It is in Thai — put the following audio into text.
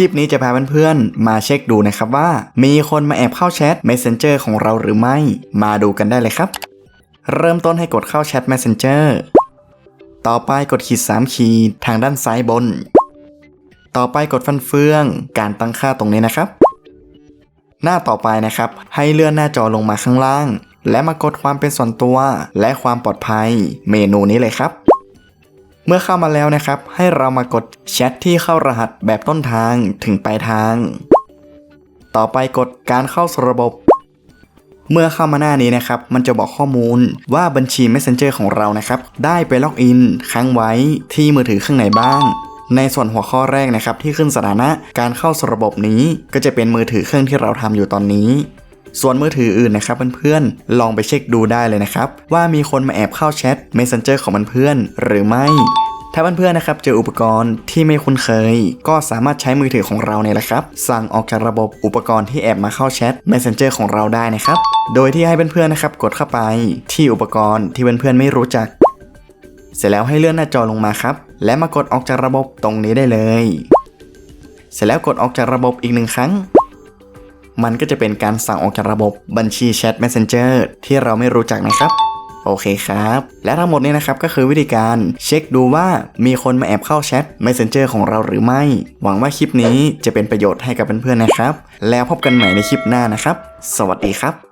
ลิปนี้จะพาเพื่อนๆมาเช็คดูนะครับว่า มีคนมาแอบเข้าแชท Messenger ของเราหรือไม่ มาดูกันได้เลยครับ เริ่มต้นให้กดเข้าแชท Messenger ต่อไปกดขีด 3 ขีดทางด้านซ้ายบน ต่อไปกดฟันเฟือง การตั้งค่าตรงนี้นะครับ หน้าต่อไปนะครับ ให้เลื่อนหน้าจอลงมาข้างล่าง และมากดความเป็นส่วนตัว และความปลอดภัย เมนูนี้เลยครับ เมื่อเข้ามาแล้วนะครับ ให้เรามากดแชทที่เข้ารหัสแบบต้นทางถึงปลายทาง ต่อไปกดการเข้าสู่ระบบ เมื่อเข้ามาหน้านี้นะครับ มันจะบอกข้อมูลว่าบัญชี Messenger ของเรานะครับ ได้ไปล็อกอินค้างไว้ที่มือถือข้างไหนบ้าง ในส่วนหัวข้อแรกนะครับ ที่ขึ้นสถานะการเข้าสู่ระบบนี้ ก็จะเป็นมือถือเครื่องที่เราทำอยู่ตอนนี้ ส่วนมือถืออื่นนะครับเพื่อนๆ ลองไปเช็คดูได้เลยนะครับ ว่ามีคนมาแอบเข้าแชท Messenger ของเพื่อนๆหรือไม่ ถ้าเพื่อนๆนะครับเจออุปกรณ์ที่ไม่คุ้นเคย ก็สามารถใช้มือถือของเราเนี่ยแหละครับ สั่งออกจากระบบอุปกรณ์ที่แอบมาเข้าแชท Messenger ของเราได้นะครับ โดยที่ให้เพื่อนๆนะครับกดเข้าไปที่อุปกรณ์ที่เพื่อนๆไม่รู้จัก เสร็จแล้วให้เลื่อนหน้าจอลงมาครับ และมากดออกจากระบบตรงนี้ได้เลย เสร็จแล้วกดออกจากระบบอีกหนึ่งครั้ง มันก็จะเป็นการสั่งออกจากระบบบัญชีแชท Messenger ที่เราไม่รู้จักนะครับโอเคครับ และทั้งหมดนี้นะครับก็คือวิธีการเช็คดูว่ามีคนมาแอบเข้าแชท Messenger ของเราหรือไม่ หวังว่าคลิปนี้จะเป็นประโยชน์ให้กับเพื่อนๆนะครับ แล้วพบกันใหม่ในคลิปหน้านะครับ สวัสดีครับ